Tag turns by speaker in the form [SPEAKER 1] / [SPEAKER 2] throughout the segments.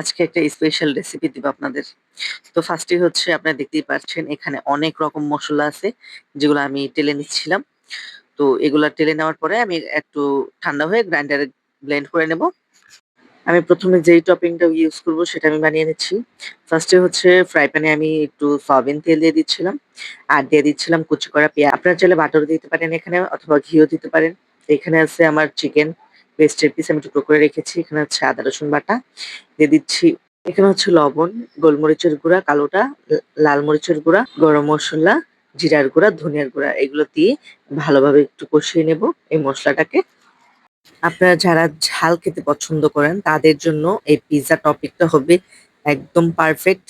[SPEAKER 1] আজকে একটা special recipe দিব আপনাদের। তো ফার্স্টে হচ্ছে আপনারা দেখতেই পাচ্ছেন এখানে অনেক রকম মশলা আছে, যেগুলো আমি টেলে নিচ্ছিলাম। তো এগুলো টেলে নেওয়ার পরে আমি একটু ঠান্ডা হয়ে গ্রাইন্ডারে ব্লেন্ড করে নেব। আমি প্রথমে যেই টপিংটা ইউজ করব সেটা আমি বানিয়ে নিচ্ছি। ফার্স্টে হচ্ছে ফ্রাই প্যানে আমি একটু সয়াবিন তেল দিয়ে দিচ্ছিলাম। আর দিয়ে দিচ্ছিলাম কুচি করা পেঁয়াজ। আপনারা চাইলে বাটারও দিতে পারেন এখানে, অথবা ঘিও দিতে পারেন। এখানে আছে আমার চিকেন পেস্টের পিস আমি টুকরো করে রেখেছি। এখানে হচ্ছে আদা রসুন বাটা। দিয়ে দিচ্ছি এখানে হচ্ছে লবণ, গোলমরিচের গুঁড়া কালোটা, লাল মরিচের গুঁড়া, গরম মসলা, জিরার গুঁড়া, ধনিয়ার গুঁড়া এগুলো দিয়ে ভালোভাবে একটু কষিয়ে নেব এই মশলাটাকে আপনারা যারা ঝাল খেতে পছন্দ করেন তাদের জন্য এই পিজ্জা টপিকটা হবে একদম পারফেক্ট।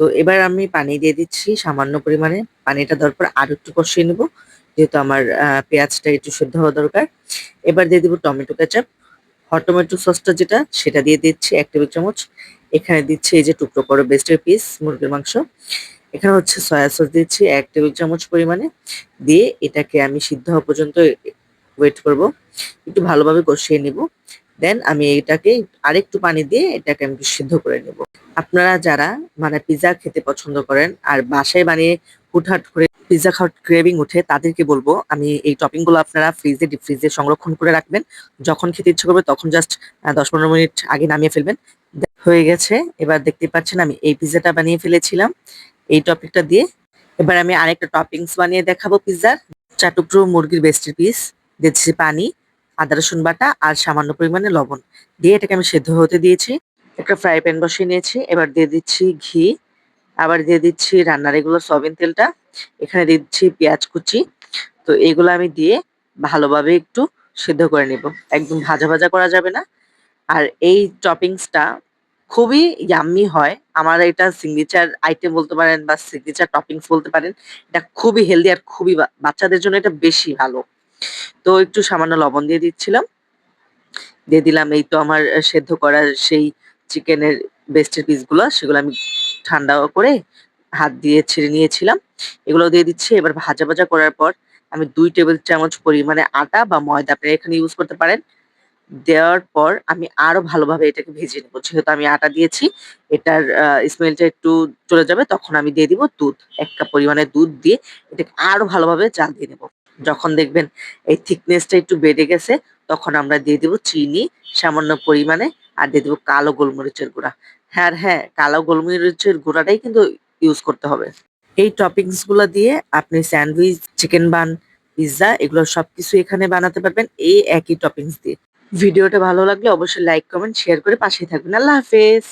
[SPEAKER 1] তো এবার আমি পানি দিয়ে দিচ্ছি সামান্য পরিমাণে। পানিটা দেওয়ার পর আরও একটু কষিয়ে নেব। যেহেতু আমার পেঁয়াজটা একটু সেদ্ধ হওয়া দরকার। এবার দিয়ে দিব টমেটো কেচাপ। হট টমেটো সসটা যেটা, সেটা দিয়ে দিচ্ছি এক টেবিল চামচ। এখানে দিচ্ছি এই যে টুকরো করো বেস্টের পিস মুরগির মাংস। এখানে হচ্ছে সয়া সস দিচ্ছি এক টেবিল চামচ পরিমাণে। দিয়ে এটাকে আমি সিদ্ধ হওয়া পর্যন্ত ওয়েট করব। একটু ভালোভাবে কষিয়ে নিব। দেন আমি এটাকে আরেকটু পানি দিয়ে এটাকে আমি সিদ্ধ করে নেব। আপনারা যারা মানে পিজ্জা খেতে পছন্দ করেন, আর বাসায় বানিয়ে হুটহাট করে পিজ্জা খাওয়ার ক্রেভিং উঠে তাদেরকে বলব আমি এই টপিংগুলো আপনারা ফ্রিজে ডিপ ফ্রিজে সংরক্ষণ করে রাখবেন। যখন খেতে ইচ্ছে করবে তখন জাস্ট দশ ১০-১৫ মিনিট আগে নামিয়ে ফেলবেন। হয়ে গেছে। এবার দেখতে পাচ্ছেন আমি এই পিজ্জাটা বানিয়ে ফেলেছিলাম। এই টপিকটা দিয়ে। এবার আমি আরেকটা টপিংস বানিয়ে দেখাবো পিজ্জার। ৪ টুকরো মুরগির বেস্টের পিস, দিচ্ছি পানি, আদা রসুন বাটা আর সামান্য পরিমাণে লবণ। দিয়ে এটাকে আমি সেদ্ধ হতে দিয়েছি। একটা ফ্রাই প্যান বসিয়ে নিয়েছি। এবার দিয়ে দিচ্ছি ঘি। আবার দিয়ে দিচ্ছি রান্নার এগুলো সয়াবিন তেলটা। এখানে দিচ্ছি পেঁয়াজ কুচি। তো এগুলো আমি দিয়ে ভালোভাবে একটু সিদ্ধ করে নিব। একদম ভাজা, ভাজা করা যাবে না। আর এই টপিংসটা খুবই ইয়াম্মি হয়। আমার এটা সিগনেচার আইটেম বলতে পারেন বা সিগনেচার টপিংস বলতে পারেন। এটা খুবই হেলদি আর খুবই বাচ্চাদের জন্য এটা বেশি ভালো। তো একটু সামান্য লবণ দিয়ে দিচ্ছিলাম। দিয়ে দিলাম এই তো আমার সেদ্ধ করা সেই চিকেনের বেস্টের পিসগুলো সেগুলো আমি ঠান্ডা করে হাত দিয়ে ছিঁড়ে নিয়েছিলাম। এগুলো দিয়ে দিচ্ছি। এবার ভাজা, ভাজা করার পর আমি দুই টেবিল চামচ পরিমাণে আটা বা ময়দা আপনারা এখানে ইউজ করতে পারেন। দেওয়ার পর আমি আরও ভালোভাবে এটাকে ভেজে নেব যেহেতু আমি আটা দিয়েছি এটার স্মেলটা একটু চলে যাবে তখন আমি দিয়ে দিব দুধ। এক কাপ পরিমাণে দুধ দিয়ে এটাকে আরও ভালোভাবে জাল দিয়ে নেব। যখন দেখবেন এই থিকনেসটা একটু বেড়ে গেছে তখন আমরা দিয়ে দিব চিনি সামান্য পরিমাণে আর দিয়ে দিব কালো গোলমরিচের গুঁড়া। হ্যাঁ, হ্যাঁ, কালো গোলমরিচের গুঁড়াটাই কিন্তু ইউজ করতে হবে। এই টপিংসগুলা দিয়ে আপনি স্যান্ডউইচ, চিকেন বান, পিৎজা এগুলো সবকিছু এখানে বানাতে পারবেন এই একই টপিংস দিয়ে। ভিডিওটা ভালো লাগলে অবশ্যই লাইক, কমেন্ট, শেয়ার করে পাশেই থাকবেন। আল্লাহ হাফেজ।